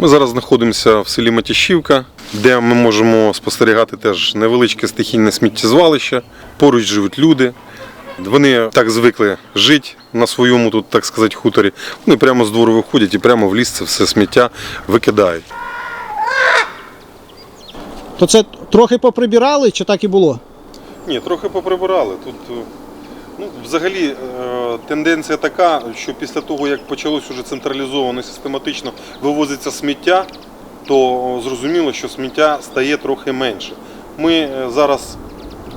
Ми зараз знаходимося в селі Матящівка, де ми можемо спостерігати теж невеличке стихійне сміттєзвалище. Поруч живуть люди. Вони так звикли жити на своєму тут, так сказати, хуторі. Вони прямо з двору виходять і прямо в ліс це все сміття викидають. То це трохи поприбирали чи так і було? Ні, трохи поприбирали. Тут е, ну, взагалі е, тенденція така, що після того, як почалось уже централізовано систематично вивозиться сміття, то зрозуміло, що сміття стає трохи менше. Ми е, зараз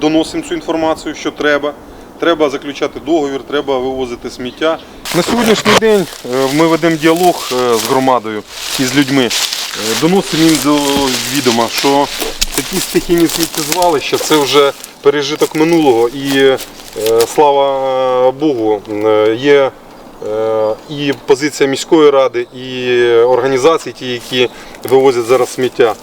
доносимо цю інформацію, що треба. Треба заключати договір, треба вивозити сміття. На сьогоднішній день е, ми ведемо діалог з громадою і з людьми. Доносимо їм до відома, що такі стихійні сміттєзвалища це вже пережиток минулого і слава Богу, е, є е, і позиція міської ради, і організацій, ті, які вивозять зараз сміття.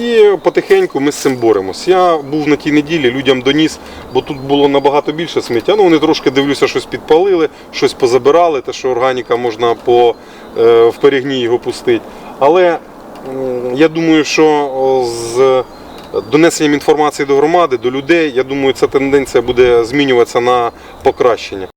І потихеньку ми з цим боремось. Я був на тій неділі, людям доніс, бо тут було набагато більше сміття. Ну вони трошки дивлюся, щось підпалили, щось позабирали, те, що органіка можна по е, в перегній його пустити. Але я думаю, що з донесенням інформації до громади, до людей, я думаю, ця тенденція буде змінюватися на покращення.